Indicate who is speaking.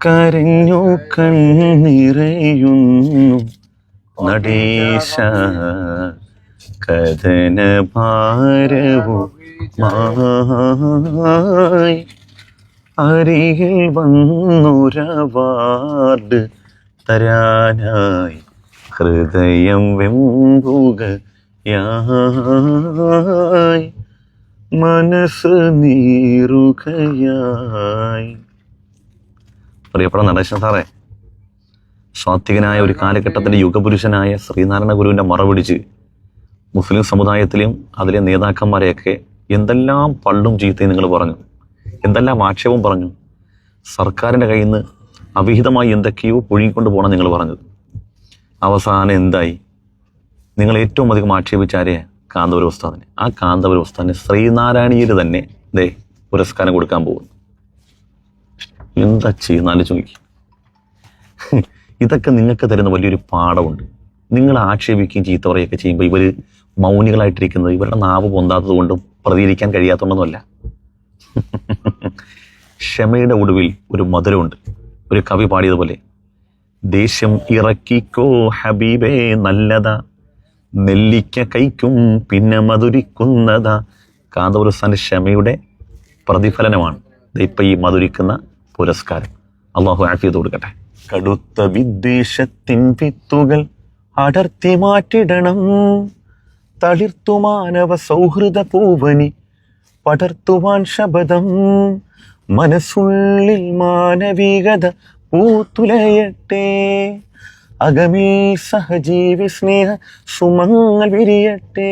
Speaker 1: കരഞ്ഞു കണ്ണിറയുന്നു നടേശ കഥന ഭാരവുമായി അരികിൽ വന്നൊരവാർഡ് തരാനായി ഹൃദയം വെമ്പുകയായി മനസ്സ് നീറുകയായി. പ്രിയപ്പെട്ട നടേശൻ സാറേ സ്വാത്വികനായ ഒരു കാലഘട്ടത്തിന്റെ യുഗപുരുഷനായ ശ്രീനാരായണ ഗുരുവിന്റെ മറപിടിച്ച് മുസ്ലിം സമുദായത്തിലെയും അതിലെ നേതാക്കന്മാരെയൊക്കെ എന്തെല്ലാം പള്ളും ചീത്തയും നിങ്ങൾ പറഞ്ഞു എന്തെല്ലാം ആക്ഷേപം പറഞ്ഞു സർക്കാരിന്റെ കയ്യിൽ നിന്ന് അവിഹിതമായി എന്തൊക്കെയോ പൊഴുകിക്കൊണ്ട് പോകണം നിങ്ങൾ പറഞ്ഞത് അവസാനം എന്തായി? നിങ്ങൾ ഏറ്റവും അധികം ആക്ഷേപിച്ച കാന്തപുരം കാന്തപുര ഉസ്താദിനെ. ആ കാന്തപുര ഉസ്താദിന് ശ്രീനാരായണീയർ തന്നെ ദേ പുരസ്കാരം കൊടുക്കാൻ പോകുന്നു. എന്താ ചെയ്യുന്നാലും ചോദിക്കും ഇതൊക്കെ നിങ്ങൾക്ക് തരുന്ന വലിയൊരു പാഠമുണ്ട്. നിങ്ങൾ ആക്ഷേപിക്കുകയും ചീത്ത പറയുകയൊക്കെ ചെയ്യുമ്പോൾ ഇവർ മൗനികളായിട്ടിരിക്കുന്നത് ഇവരുടെ നാവ് പൊന്താത്തത് കൊണ്ടും പ്രതികരിക്കാൻ കഴിയാത്തതുകൊണ്ടൊന്നുമല്ല. ക്ഷമയുടെ ഒടുവിൽ ഒരു മധുരമുണ്ട്. ഒരു കവി പാടിയതുപോലെ ദേഷ്യം ഇറക്കിക്കോ ഹബീബേ നല്ലത. നെല്ലിക്ക കൈക്കും പിന്നെ മധുരിക്കുന്നതാ. കാന്തപുരസ്ഥാന്റെ ക്ഷമയുടെ പ്രതിഫലനമാണ്. ഇപ്പം ഈ മധുരിക്കുന്ന പുരസ്കാരം. അള്ളാഹു ആഫിയത് കൊടുക്കട്ടെ. കടുത്ത വിദ്വേഷത്തിൻ വിത്തുകൾ അടർത്തി മാറ്റിടണം. തളിർത്തു മാനവ സൗഹൃദ പൂവനി പടർത്തുവാൻ ശബദം മനസ്സുള്ളിൽ മാനവികത പൂത്തുലയട്ടെ. അകമേ സഹജീവി സ്നേഹ സുമങ്ങൾ വിരിയട്ടെ.